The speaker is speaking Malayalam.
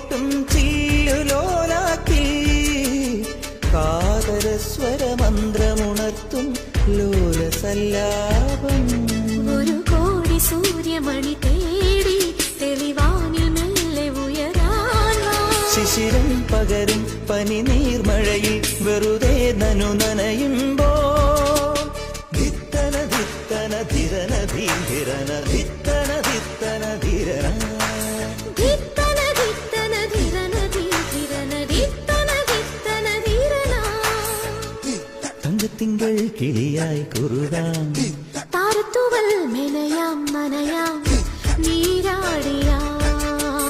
കൂട്ടും ചീലുലോലാക്കി കാതരസ്വരമന്ത്രമുണർത്തും ലോലസല്ലാപം. ഒരു കോടി സൂര്യമണി തേടി തെളിവാനിൽ മെല്ലെ ഉയരാൻ ശിശിരം പകരും പനി നീർമഴയിൽ വെറുതെ നനു നനയുമ്പോ. ധിത്തന ധിത്തന ധിരന ധീരന ധിത്തന ധിത്തന ധിരന തിങ്കൾ കിളിയായി കുറുകാം. താരത്തുവൽ മെനയാം മനയാം